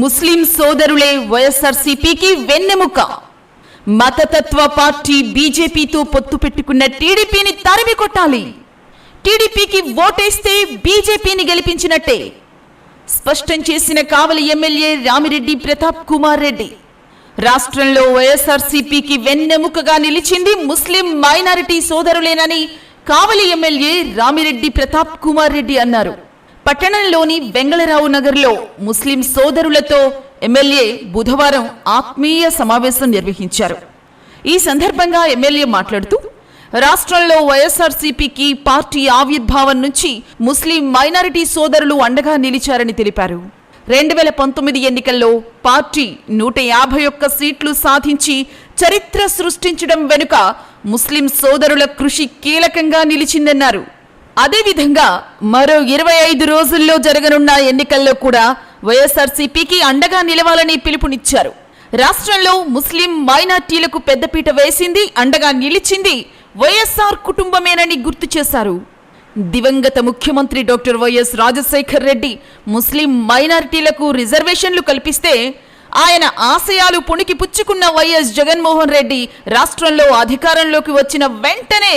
ముస్లిం సోదరులే వైఎస్ఆర్సీపీకి వెన్నెముక. మతతత్వ పార్టీ బీజేపీతో పొత్తు పెట్టుకున్న టీడీపీని తరిమి కొట్టాలి. టీడీపీకి ఓటేస్తే బీజేపీని గెలిపించినట్టే. స్పష్టం చేసిన కావలి ఎమ్మెల్యే రామిరెడ్డి ప్రతాప్ కుమార్ రెడ్డి. రాష్ట్రంలో వైఎస్ఆర్సీపీకి వెన్నెముకగా నిలిచింది ముస్లిం మైనారిటీ సోదరులేనని కావలి ఎమ్మెల్యే రామిరెడ్డి ప్రతాప్ కుమార్ రెడ్డి అన్నారు. పట్టణంలోని వెంగళరావు నగర్లో ముస్లిం సోదరులతో ఎమ్మెల్యే బుధవారం ఆత్మీయ సమావేశం నిర్వహించారు. ఈ సందర్భంగా ఎమ్మెల్యే మాట్లాడుతూ రాష్ట్రంలో వైఎస్ఆర్సీపీకి పార్టీ ఆవిర్భావం నుంచి ముస్లిం మైనారిటీ సోదరులు అండగా నిలిచారని తెలిపారు. రెండు వేల పంతొమ్మిది ఎన్నికల్లో పార్టీ నూట యాభై ఒక్క సీట్లు సాధించి చరిత్ర సృష్టించడం వెనుక ముస్లిం సోదరుల కృషి కీలకంగా నిలిచిందన్నారు. అదేవిధంగా మరో ఇరవై ఐదు రోజుల్లో జరగనున్న ఎన్నికల్లో కూడా వైఎస్ఆర్సీపీకి అండగా నిలవాలని పిలుపునిచ్చారు. రాష్ట్రంలో ముస్లిం మైనార్టీలకు పెద్దపీట వేసింది అండగా నిలిచింది వైఎస్ఆర్ కుటుంబమేనని గుర్తు చేశారు. దివంగత ముఖ్యమంత్రి డాక్టర్ వైఎస్ రాజశేఖర్ రెడ్డి ముస్లిం మైనారిటీలకు రిజర్వేషన్లు కల్పిస్తే ఆయన ఆశయాలు పుణికి పుచ్చుకున్న వైఎస్ జగన్మోహన్ రెడ్డి రాష్ట్రంలో అధికారంలోకి వచ్చిన వెంటనే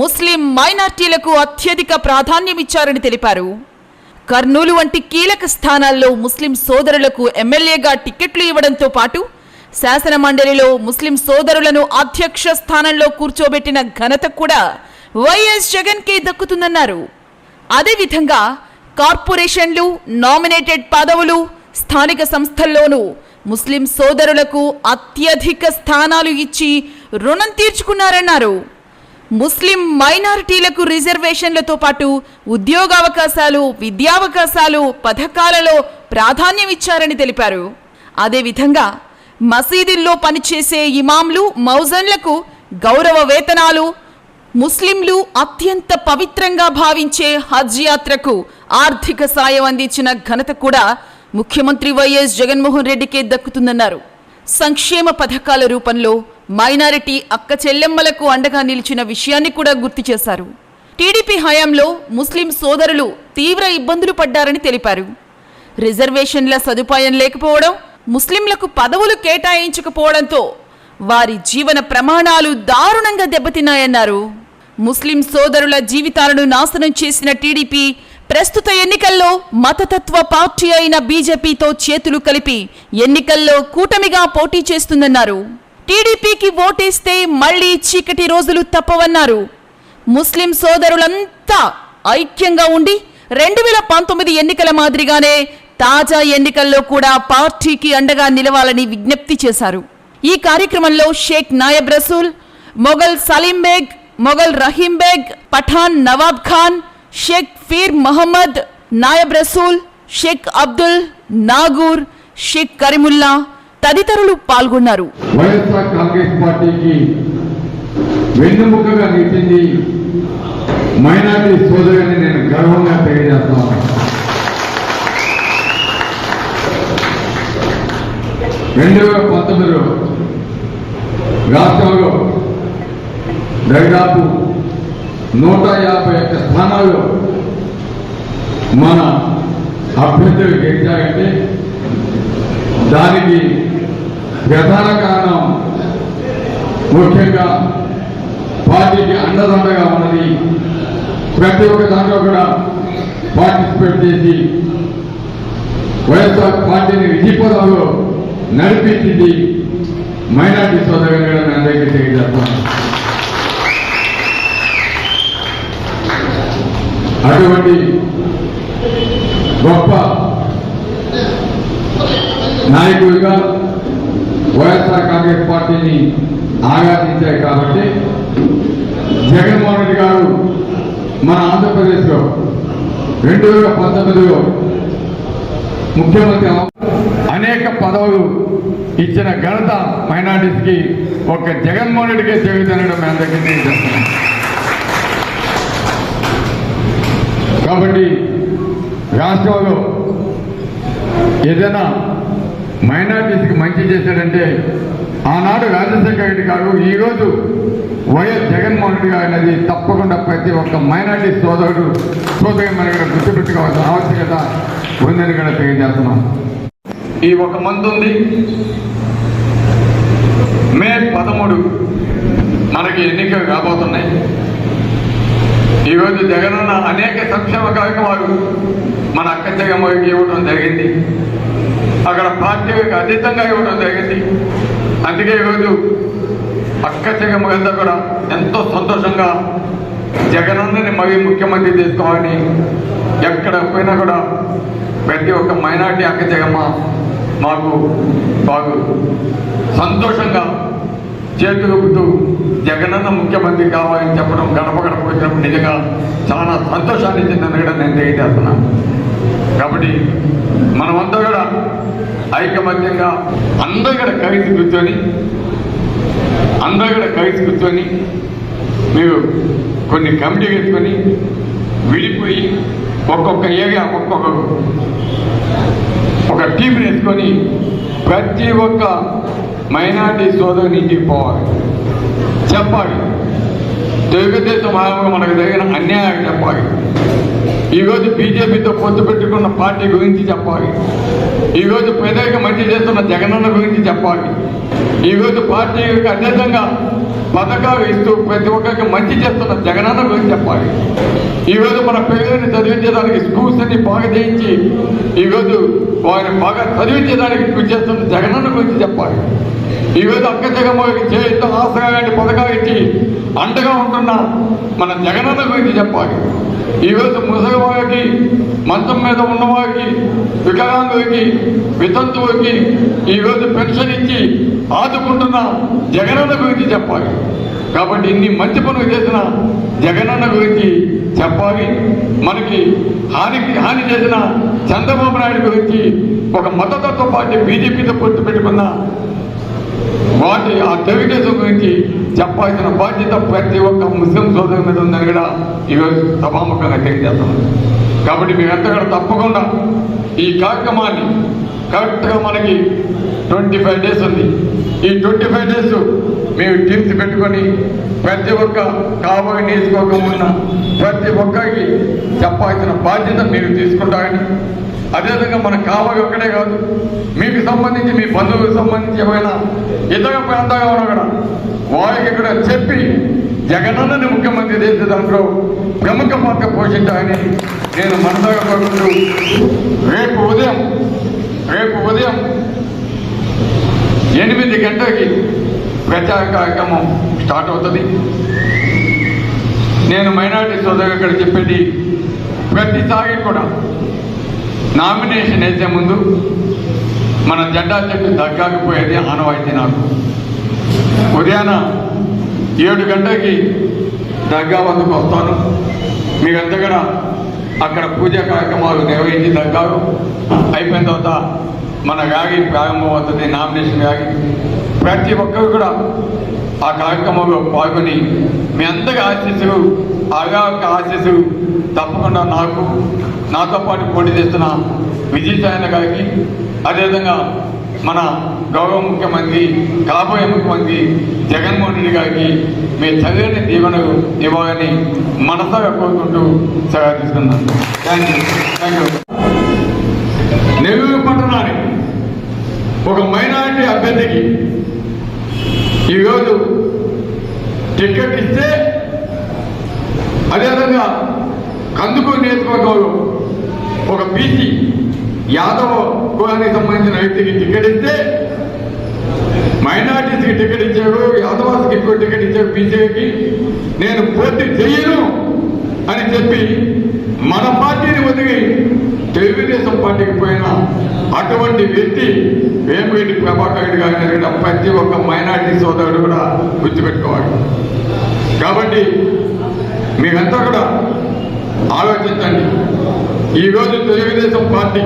ముస్లిం మైనార్టీలకు అత్యధిక ప్రాధాన్యమిచ్చారని తెలిపారు. కర్నూలు వంటి కీలక స్థానాల్లో ముస్లిం సోదరులకు ఎమ్మెల్యేగా టికెట్లు ఇవ్వడంతో పాటు శాసన మండలిలో ముస్లిం సోదరులను అధ్యక్ష స్థానంలో కూర్చోబెట్టిన ఘనత కూడా వైఎస్ జగన్ కే దక్కుతుందన్నారు. అదేవిధంగా కార్పొరేషన్లు నామినేటెడ్ పదవులు స్థానిక సంస్థల్లోనూ ముస్లిం సోదరులకు అత్యధిక స్థానాలు ఇచ్చి రుణం తీర్చుకున్నారన్నారు. ముస్లిం మైనారిటీలకు రిజర్వేషన్లతో పాటు ఉద్యోగావకాశాలు విద్యావకాశాలు పథకాలలో ప్రాధాన్యమిచ్చారని తెలిపారు. అదేవిధంగా మసీదుల్లో పనిచేసే ఇమాంలు మౌజన్లకు గౌరవ వేతనాలు ముస్లింలు అత్యంత పవిత్రంగా భావించే హజ్ యాత్రకు ఆర్థిక సాయం అందించిన ఘనత కూడా ముఖ్యమంత్రి వైఎస్ జగన్మోహన్ రెడ్డికే దక్కుతుందన్నారు. సంక్షేమ పథకాల రూపంలో మైనారిటీ అక్క చెల్లెమ్మలకు అండగా నిలిచిన విషయాన్ని కూడా గుర్తు చేశారు. టీడీపీ హయాంలో ముస్లిం సోదరులు తీవ్ర ఇబ్బందులు పడ్డారని తెలిపారు. రిజర్వేషన్ల సదుపాయం లేకపోవడం ముస్లింలకు పదవులు కేటాయించకపోవడంతో వారి జీవన ప్రమాణాలు దారుణంగా దెబ్బతిన్నాయన్నారు. ముస్లిం సోదరుల జీవితాలను నాశనం చేసిన టీడీపీ ప్రస్తుత ఎన్నికల్లో మతతత్వ పార్టీ అయిన బీజేపీతో చేతులు కలిపి ఎన్నికల్లో కూటమిగా పోటీ చేస్తుందన్నారు. టీడీపీకి ఓటేస్తే మళ్ళీ చీకటి రోజులు తప్పవన్నారు. ముస్లిం సోదరులంతా ఐక్యంగా ఉండి రెండు వేల పంతొమ్మిది ఎన్నికల మాదిరిగానే తాజా ఎన్నికల్లో కూడా పార్టీకి అండగా నిలవాలని విజ్ఞప్తి చేశారు. ఈ కార్యక్రమంలో షేక్ నాయబ్ రసూల్ మొఘల్ సలీం బేగ్ మొఘల్ రహీం బేగ్ పఠాన్ నవాబ్ ఖాన్ షేక్ ఫీర్ మహమ్మద్ నాయబ్ రసూల్ షేక్ అబ్దుల్ నాగూర్ షేక్ కరీముల్లా తదితరులు పాల్గొన్నారు. వైఎస్ఆర్ కాంగ్రెస్ పార్టీకి వెన్నుముకగా నిలిచింది మైనార్టీ సోదరుని నేను గర్వంగా తెలియజేస్తాను రెండు వేల పంతొమ్మిదిలో రాష్ట్రంలో దాదాపు నూట యాభై ఒక్క స్థానాల్లో మన అభ్యర్థులు గెలిచారంటే దానికి ప్రధాన కారణం ముఖ్యంగా పార్టీకి అండదండగా ఉన్నది. ప్రతి ఒక్క దాంట్లో కూడా పార్టిసిపేట్ చేసి వైఎస్ఆర్ పార్టీని విధిపదంలో నడిపించింది మైనార్టీ సోదరులు కూడా మీ అందరికీ తెలియజేస్తాను. అటువంటి గొప్ప నాయకుడిగా వైఎస్ఆర్ కాంగ్రెస్ పార్టీని ఆరాధించాయి కాబట్టి జగన్మోహన్ రెడ్డి గారు మన ఆంధ్రప్రదేశ్లో రెండు వేల పంతొమ్మిదిలో ముఖ్యమంత్రి అనేక పదవులు ఇచ్చిన ఘనత మైనార్టీస్కి ఒక జగన్మోహన్ రెడ్డికే చెబుతానడం మీ అందరికీ కాబట్టి రాష్ట్రంలో ఏదైనా మైనార్టీస్కి మంచి చేశాడంటే ఆనాడు రాజశేఖర రెడ్డి గారు ఈరోజు వైఎస్ జగన్మోహన్ రెడ్డి గారు అనేది తప్పకుండా ప్రతి ఒక్క మైనార్టీ సోదరుడు సోదరి మన గుర్తుపెట్టుకోవాల్సిన ఆవశ్యకత ఉందని కూడా తెలియజేస్తున్నాం. ఈ ఒక మంత్ ఉంది. మే పదమూడు మనకి ఎన్నికలు కాబోతున్నాయి ఈరోజు జగనన్న అనేక సంక్షేమ కార్యక్రమాలు మన అక్క జగమ్మకి ఇవ్వడం జరిగింది. అక్కడ పార్టీకి అతీతంగా ఇవ్వడం జరిగింది. అందుకే ఈరోజు అక్క జగమ్మ కూడా ఎంతో సంతోషంగా జగనన్నని మరీ ముఖ్యమంత్రి చేసుకోవాలని ఎక్కడ పోయినా కూడా ప్రతి ఒక్క మైనార్టీ అక్క జగమ్మ మాకు బాగు సంతోషంగా చేతులుపుతూ జగనన్న ముఖ్యమంత్రి కావాలని చెప్పడం గడప గడప వచ్చినప్పుడు నిజంగా చాలా సంతోషాన్ని ఇచ్చిందని కూడా నేను తెలియజేస్తున్నాను. కాబట్టి మనమంతా కూడా ఐకమత్యంగా అందరూ కూడా కలిసి కూర్చొని అందరూ కూడా కలిసి కూర్చొని మీరు కొన్ని కమిటీ ఎత్తుకొని విడిపోయి ఒక్కొక్క ఏరియా ఒక్కొక్క ఒక టీం వేసుకొని ప్రతి ఒక్క మైనార్టీ సోదరుని ఇంటికి పోవాలి. చెప్పాలి. తెలుగుదేశం భాగంగా మనకు జరిగిన అన్యాయం చెప్పాలి. ఈరోజు బీజేపీతో పొత్తు పెట్టుకున్న పార్టీ గురించి చెప్పాలి. ఈరోజు ప్రజలకు మంచి చేస్తున్న జగనన్న గురించి చెప్పాలి. ఈరోజు పార్టీకి అత్యంతంగా పథకాలు ఇస్తూ ప్రతి ఒక్కరికి మంచి చేస్తున్న జగనన్న గురించి చెప్పాలి. ఈరోజు మన పిల్లల్ని చదివించడానికి స్కూల్స్ అన్ని బాగా చేయించి ఈరోజు వారిని బాగా చదివించడానికి కృషి చేస్తున్న జగనన్న గురించి చెప్పాలి. ఈరోజు అక్క జగమ్మకి చేయితో ఆసరా లాంటి పథకాలు ఇచ్చి అండగా ఉంటున్న మన జగనన్న గురించి చెప్పాలి. ఈరోజు ముసలివారికి మంచం మీద ఉన్నవారికి వికలాంగులకి వితంతువులకి ఈరోజు పెన్షన్ ఇచ్చి ఆదుకుంటున్న జగనన్న గురించి చెప్పాలి. కాబట్టి ఇన్ని మంచి పనులు చేసిన జగనన్న గురించి చెప్పాలి. మనకి హాని హాని చేసిన చంద్రబాబు నాయుడు గురించి ఒక మతతత్వ పార్టీ బీజేపీతో పొత్తు పెట్టుకున్న వాటి ఆ తెలుగుదేశం గురించి చెప్పాల్సిన బాధ్యత ప్రతి ఒక్క ముస్లిం సోదరు మీద ఉందని కూడా ఈరోజు సభాముఖంగా తెలియజేస్తున్నాం కాబట్టి మీరంతా కూడా తప్పకుండా ఈ కార్యక్రమాన్ని కరెక్ట్గా మనకి ట్వంటీ ఫైవ్ డేస్ ఉంది. ఈ ట్వంటీ ఫైవ్ డేస్ మేము టీమ్స్ పెట్టుకొని ప్రతి ఒక్క కాబోయే నియోజకవర్గం ఉన్న ప్రతి ఒక్కరికి చెప్పాల్సిన బాధ్యత మీరు తీసుకుంటారని. అదేవిధంగా మన కావలి ఒక్కడే కాదు మీకు సంబంధించి మీ బంధువులకు సంబంధించి ఏమైనా ఇతర ప్రాంతంగా ఉన్నా కూడా వారికి ఇక్కడ చెప్పి జగనన్నని ముఖ్యమంత్రి చేసే దాంట్లో ప్రముఖ పాత్ర పోషించాలని నేను మనసాగా కోరుకుంటూ రేపు ఉదయం రేపు ఉదయం ఎనిమిది గంటలకి ప్రచార కార్యక్రమం స్టార్ట్ అవుతుంది. నేను మైనారిటీ సోదరు ఇక్కడ చెప్పేది ప్రతిసారి కూడా నామినేషన్ వేసే ముందు మన జెండా చెట్టు దగ్గకపోయేది ఆనవాయితీ నాకు. ఉదయాన ఏడు గంటలకి దర్గా వద్దకు వస్తాను. మీరంతగా కూడా అక్కడ పూజా కార్యక్రమాలు నిర్వహించి దగ్గారు. అయిపోయిన తర్వాత మన వ్యాగి ప్రారంభం అవుతుంది నామినేషన్ వ్యాగి. ప్రతి ఒక్కరు కూడా ఆ కార్యక్రమంలో పాల్గొని మీ అందరి ఆశీస్సులు ఆగా యొక్క ఆశీస్సులు తప్పకుండా నాకు నాతో పాటు పోటీ చేస్తున్న విజయసాయన గారికి అదేవిధంగా మన గౌరవ ముఖ్యమంత్రి కాబోయే ముఖ్యమంత్రి జగన్మోహన్ రెడ్డి గారికి మీ చదివిన దీవెన ఇవ్వాలని మనసగా కోరుకుంటూ సెలవు తీసుకున్నాను thank you thank you Nellore పట్టణానికి ఒక మైనారిటీ అభ్యర్థికి ఈరోజు టికెట్ ఇస్తే అదేవిధంగా కందుకూరు నియోజకవర్గంలో ఒక బీసీ యాదవ కులానికి సంబంధించిన వ్యక్తికి టికెట్ ఇస్తే మైనార్టీస్కి టికెట్ ఇచ్చాడు యాదవాస్కి ఎక్కువ టికెట్ ఇచ్చాడు బీసీకి. నేను పోటీ చెయ్యను అని చెప్పి మన పార్టీని వదిలి తెలుగుదేశం పార్టీకి పోయిన అటువంటి వ్యక్తి వేమిరెడ్డి ప్రభాకర్ రెడ్డి గారి జరిగిన ప్రతి ఒక్క మైనార్టీ సోదరుడు కూడా గుర్తుపెట్టుకోవాలి. కాబట్టి మీరంతా కూడా ఆలోచించండి. ఈరోజు తెలుగుదేశం పార్టీ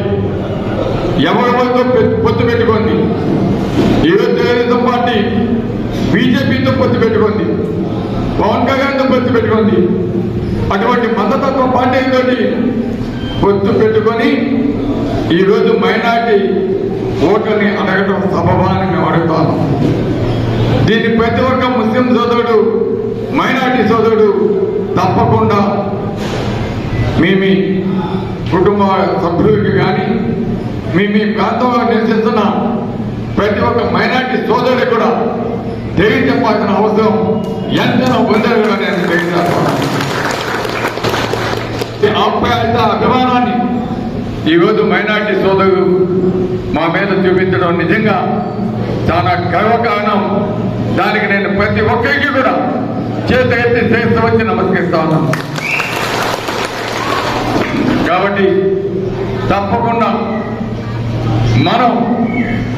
ఎవరెవరితో పొత్తు పెట్టుకోండి ఈరోజు తెలుగుదేశం పార్టీ బీజేపీతో పొత్తు పెట్టుకోండి పవన్ కళ్యాణ్తో పొత్తు పెట్టుకోండి అటువంటి మతతత్వ పార్టీతో పొత్తు పెట్టుకొని ఈరోజు మైనార్టీ ఓట్లని అడగటం సభవాన్ని మేము అడుగుతాము దీన్ని ప్రతి ఒక్క ముస్లిం సోదరుడు మైనార్టీ సోదరుడు తప్పకుండా మీ మీ కుటుంబ సభ్యులకి కానీ మీ మీ ప్రాంతంలో నివసిస్తున్న ప్రతి ఒక్క మైనార్టీ సోదరుడు కూడా తెలియజెప్పాల్సిన అవసరం ఎంతనో పొందే అప్రాయత నేను అభిమానాన్ని ఈరోజు మైనార్టీ సోదరుడు మా మీద చూపించడం నిజంగా చాలా గర్వకారణం. దానికి నేను ప్రతి ఒక్కరికి కూడా చేత ఎత్తి శ్రేష్ఠ వచ్చి నమస్కరిస్తా ఉన్నాను. కాబట్టి తప్పకుండా మనం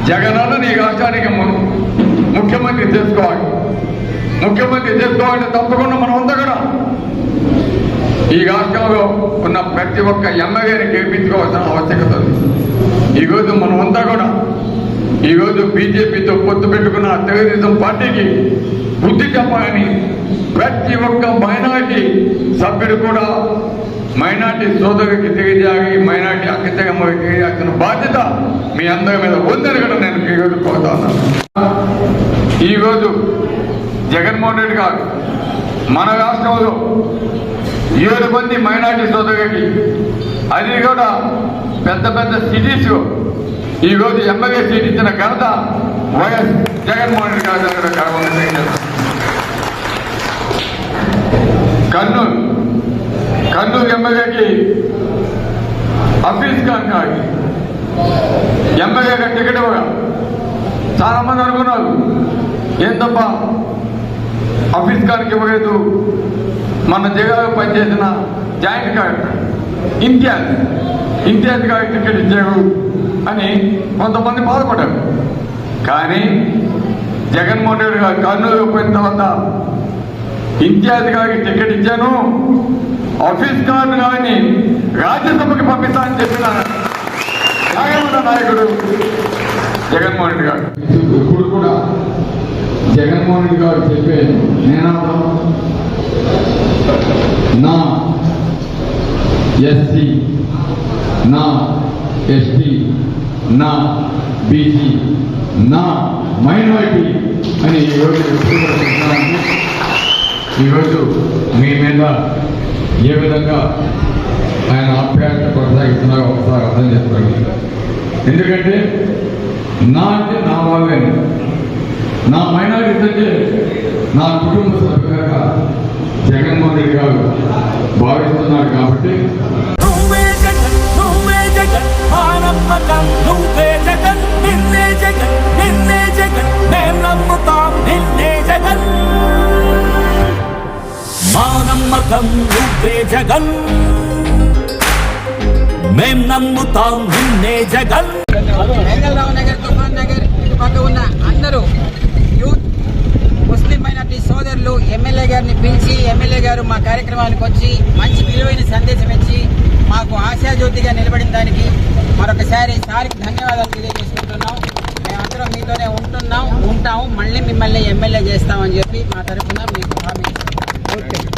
జగనన్నని ఈ రాష్ట్రానికి ముఖ్యమంత్రి చేసుకోవాలి. ముఖ్యమంత్రి చేసుకోవాలంటే తప్పకుండా మనం అంతా కూడా ఈ రాష్ట్రంలో ఉన్న ప్రతి ఒక్క ఎమ్మెల్యేని గెలిపించుకోవాల్సిన ఆవశ్యకత ఈరోజు మనం అంతా కూడా ఈరోజు బీజేపీతో పొత్తు పెట్టుకున్న తెలుగుదేశం పార్టీకి బుద్ధి చెప్పాలని ప్రతి ఒక్క మైనారిటీ సభ్యుడు కూడా మైనార్టీ సోదరుడికి తెలియజేయాలి మైనార్టీ అక్కచెమ్మకి తెలియాల్సిన బాధ్యత మీ అందరి మీద ఉందని కూడా నేను ఈరోజు కోరుతా ఉన్నాను ఈరోజు జగన్మోహన్ రెడ్డి గారు మన రాష్ట్రంలో ఏడు మంది మైనార్టీ సోదరులకి అది కూడా పెద్ద పెద్ద సిటీస్ ఈ రోజు ఎమ్మెల్యే సీట్ ఇచ్చిన ఘనత వైఎస్ జగన్మోహన్ రెడ్డి గారి దగ్గర గర్వంగా తెలియజేస్తాను. కర్నూలు కర్నూలు ఎమ్మెల్యేకి హఫీజ్ ఖాన్ గారికి ఎమ్మెల్యేగా టికెట్ ఇవ్వగా చాలా మంది అనుకున్నారు. ఏం తప్ప హఫీజ్ ఖాన్కి ఇవ్వలేదు. మన జిల్లాలో పనిచేసిన జాయింట్ కలెక్టర్ ఇంతియాజ్ ఇంతియాజ్ గారికి టికెట్ ఇచ్చారు అని కొంతమంది బాధపడ్డారు. కానీ జగన్మోహన్ రెడ్డి గారు కర్నూలు పోయిన తర్వాత ఇంతియాజ్ గారికి టికెట్ ఇచ్చాను. ఆఫీస్ కార్డు కానీ రాజ్యసభకి పంపిస్తానని చెప్పిన న్యాయమైన నాయకుడు జగన్మోహన్ రెడ్డి గారు. ఇప్పుడు కూడా జగన్మోహన్ రెడ్డి గారు చెప్పే నినాదం నా ఎస్సీ నా ఎస్టీ నా బీసీ నా మైనారిటీ అని ఈరోజు కూడా ఈరోజు మీ మీద ఏ విధంగా ఆయన ఆప్యాయత కొనసాగిస్తున్నారో ఒకసారి అర్థం చేసుకోండి. ఎందుకంటే నా అంటే నా వాళ్ళే. నా మైనారిటీస్ అంటే నా కుటుంబ సభ్యులుగా జగన్మోహన్ రెడ్డి గారు భావిస్తున్నారు కాబట్టి నువ్వే జగన్ నువ్వే జగన్ మా నమ్మకం జగన్. జగన్ మా నమ్మకం నువ్వే జగన్. మేం నమ్ముతాం నిన్నే జగన్. వెంగళరావు నగర్ తుఫాన్ నగర్ ఇటుపక్క ఉన్న అందరూ యూత్ ముస్లిం మైనార్టీ సోదరులు ఎమ్మెల్యే గారిని పిలిచి ఎమ్మెల్యే గారు మా కార్యక్రమానికి వచ్చి మంచి విలువైన సందేశం ఇచ్చి మాకు ఆశాజ్యోతిగా నిలబడిన దానికి మరొకసారి సారికి ధన్యవాదాలు తెలియజేసుకుంటున్నాం. మేమందరం మీతోనే ఉంటున్నాం ఉంటాము మళ్ళీ మిమ్మల్ని ఎమ్మెల్యే చేస్తామని చెప్పి మా తరఫున మీకు హామీ ಓಕೆ